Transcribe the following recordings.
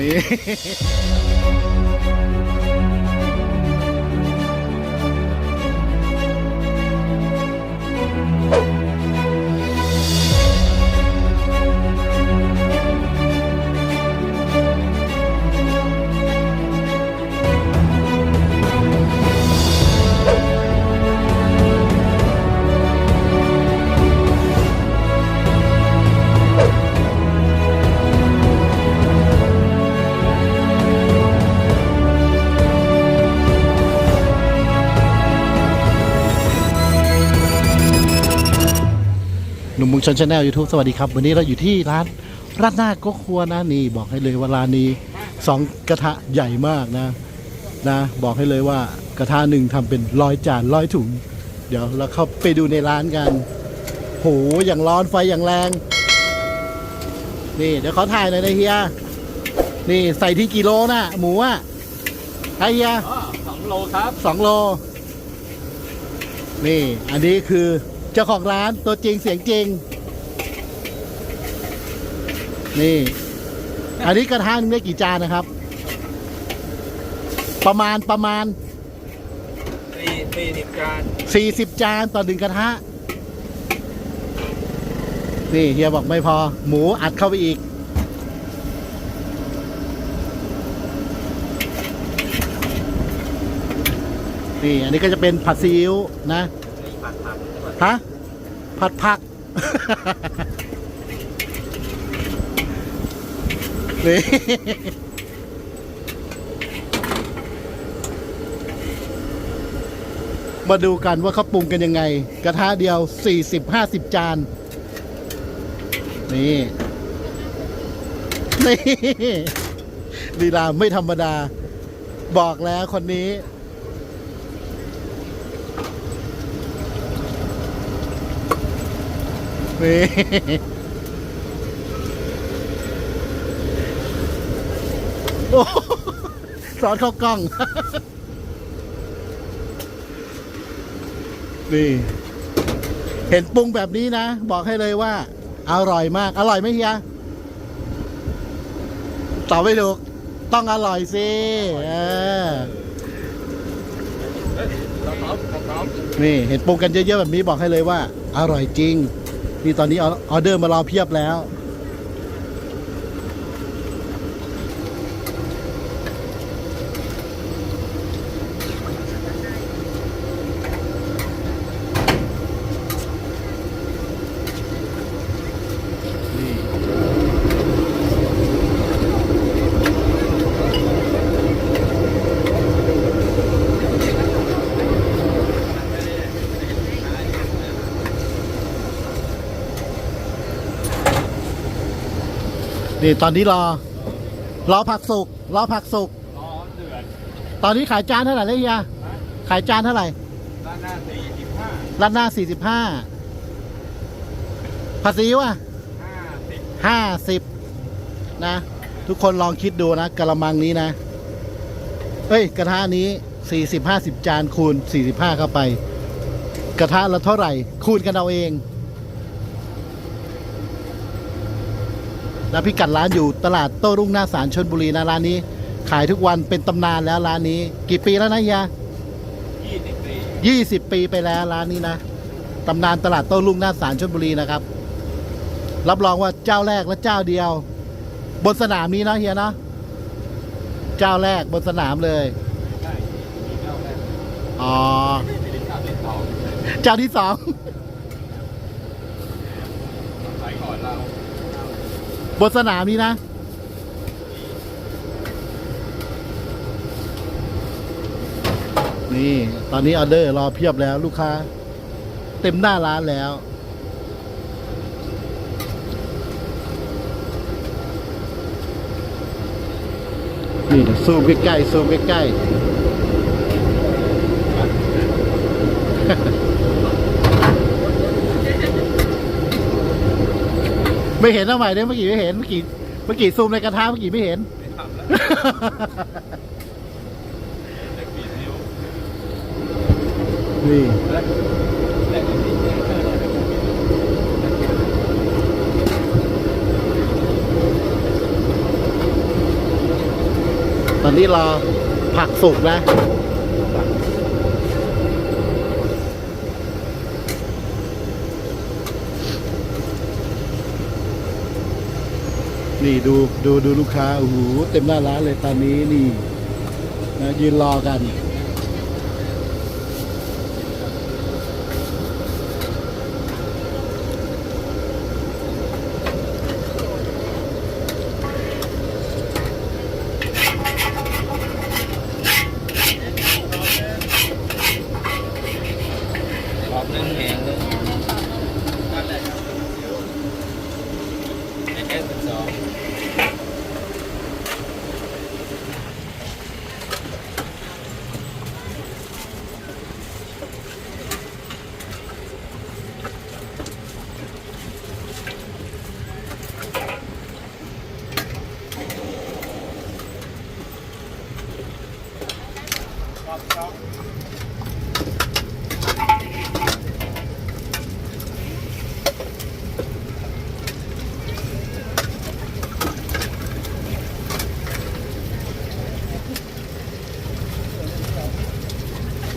นี่ งชนชาแนลยูทูบสวัสดีครับ วันนี้เราอยู่ที่ร้านราดหน้าก็ครัวนะนี่บอกให้เลยว่าร้านนี้สองกระทะใหญ่มากนะนะบอกให้เลยว่ากระทะหนึ่งทำเป็นร้อยจานร้อยถุง เดี๋ยวเราเข้าไปดูในร้านกันโหอย่างร้อนไฟอย่างแรง นี่เดี๋ยวขอถ่ายหน่อยนะเฮียนี่ใส่ที่กิโลนะหมูอะไอเฮียสองโลครับสองโล นี่ อันนี้คือเจ้าของร้านตัวจริงเสียงจริง นี่ อันนี้กระทะนึงได้กี่จานนะครับ ประมาณประมาณสี่สี่สิบจาน40จานต่อหนึ่งกระทะ นี่เฮียบอกไม่พอ หมูอัดเข้าไปอีก นี่ อันนี้ก็จะเป็นผัดซีอิ๊วนะนี่ผัดผักฮะ ผัดผัก นี่มาดูกันว่าเขาปรุงกันยังไง กระทะเดียว 40-50 จาน นี่ นี่ลีลาไม่ธรรมดา บอกแล้วคนนี้ นี่ โอ้สอนเข้ากล้อง นี่ เห็นปรุงแบบนี้นะ บอกให้เลยว่า อร่อยมาก อร่อยไหมเฮียตอบไม่ถูกต้องอร่อยสิเออนี่เห็นปรุงกันเยอะๆแบบนี้บอกให้เลยว่า อร่อยจริง นี่ตอนนี้ออเดอร์มารอเพียบแล้ว นี่ตอนนี้รอ รอผักสุก รอผักสุกร้อนเดือดตอนนี้ขายจานเท่าไหร่เลยเฮียขายจานเท่าไหร่ด้านหน้าสี่สิบห้าร้านหน้าสี่สิบห้าผัดซีอิ๊วอะห้าสิบห้าสิบนะ ทุกคนลองคิดดูนะกะละมังนี้นะ เอ้ย กระทะนี้สี่สิบห้าสิบจานคูณสี่สิบห้าเข้าไป กระทะละเท่าไหร่ คูณกันเอาเอง แล้วพิกัดร้านอยู่ตลาดโต้รุ่งหน้าสารชนบุรีนะร้านนี้ ขายทุกวันเป็นตำนานแล้วร้านนี้ กี่ปีแล้วนะเฮียยี่สิบสี่ยี่สิบปีไปแล้วร้านนี้นะตำนานตลาดโต้รุ่งหน้าสารชลบุรีนะครับ รับรองว่าเจ้าแรกและเจ้าเดียว บนสนามนี้เนาะเฮียเนาะเจ้าแรกบนสนามเลยได้มีเจ้าแรกอ๋อมีเจ้าที่สอง เจ้าที่สอง สายก่อนเรา บนสนามนี้นะนี่ ตอนนี้ออเดอร์รอเพียบแล้วลูกค้า เต็มหน้าร้านแล้ว นี่ซูมใกล้ๆซูมใกล้ๆ ไม่เห็นเอาใหม่เด้เมื่อกี้ไม่เห็นเมื่อกี้เมื่อกี้ซูมในกระทะเมื่อกี้ไม่เห็น ไม่ทำแล้วเด็กปีนิ้วนี่และและอีกนิดนึงอนนี้รอผักสุกนะ นี่ดูดูดูลูกค้าโอ้โหเต็มหน้าร้านเลยตอนนี้นี่นะยืนรอกัน รอบนึงแหงเลยนั่นแหละแหงเป็นสอง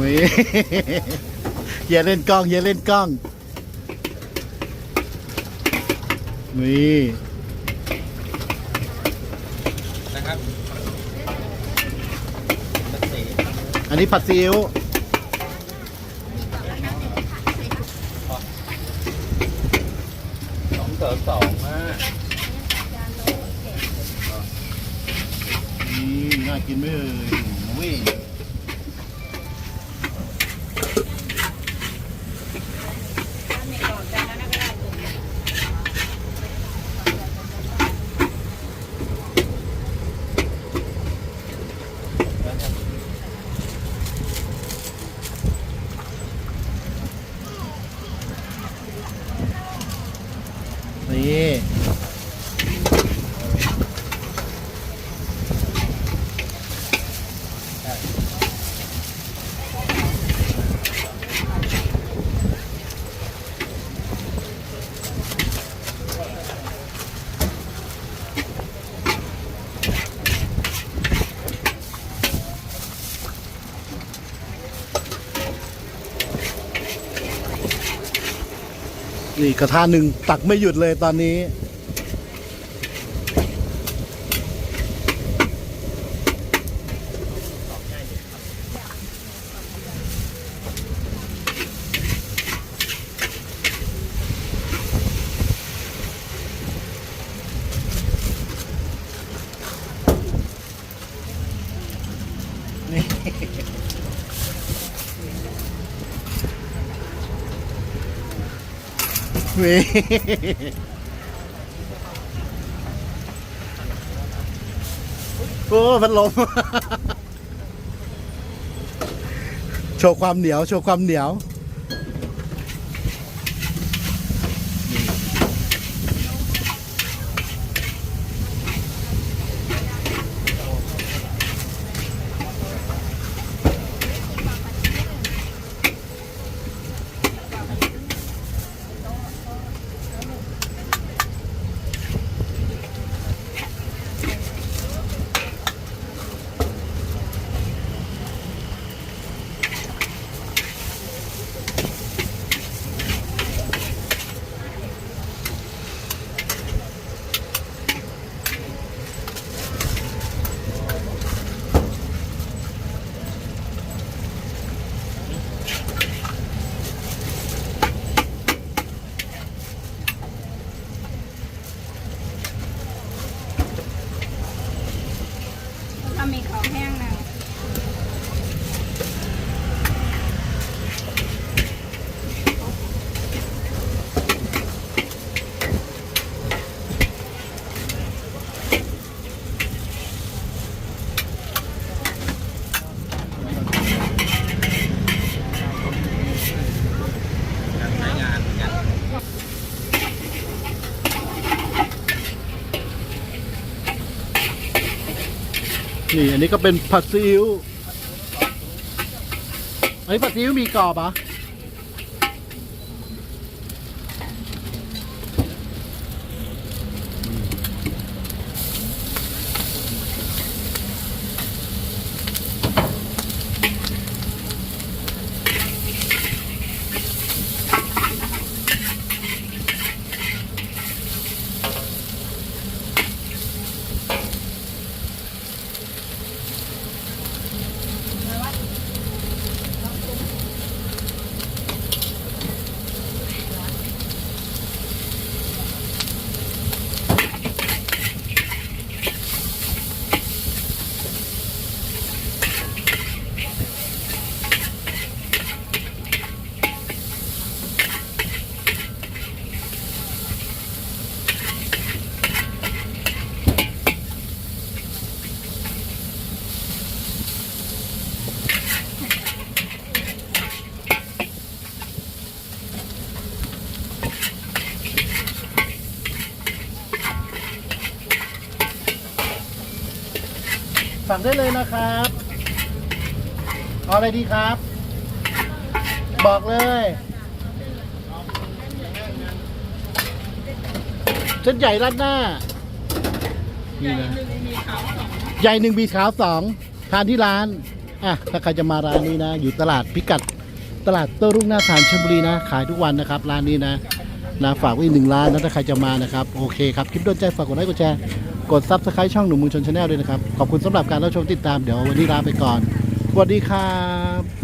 มีอย่าเล่นกล้อง อย่าเล่นกล้อง นี่นะครับมันสีอันนี้ผัดซีอิ๊วสองเสริมสองมานี่น่ากินไหมเอ่ยโอ้ย นี่ นี่กระทะหนึ่งตักไม่หยุดเลยตอนนี้ โอ้พัดลม โชว์ความเหนียว โชว์ความเหนียว ถ้ามีของแห้งนะ การใช้งานเหมือนกัน นี่อันนี้ก็เป็นผัดซีอิ๊วอันนี้ผัดซีอิ๊วมีกรอบอะ สั่งได้เลยนะครับเอาอะไรดีครับ บอกเลยเส้นใหญ่ราดหน้านี่นะใหญ่หนึ่งบีขาวสองทานที่ร้านอะถ้าใครจะมาร้านนี้นะ อยู่ตลาดพิกัดตลาดโต้รุ่งหน้าสารชลบุรีนะ ขายทุกวันนะครับ ร้านนี้นะนะฝากไว้อีกหนึ่งร้านนะถ้าใครจะมานะครับ โอเคครับ คลิปโดนใจฝากกดไลค์กดแชร์ กดซับสไครต์ช่องหนุ่มมือชนชาแนลด้วยนะครับ ขอบคุณสำหรับการรับชมติดตามเดี๋ยววันนี้ลาไปก่อนสวัสดีครับ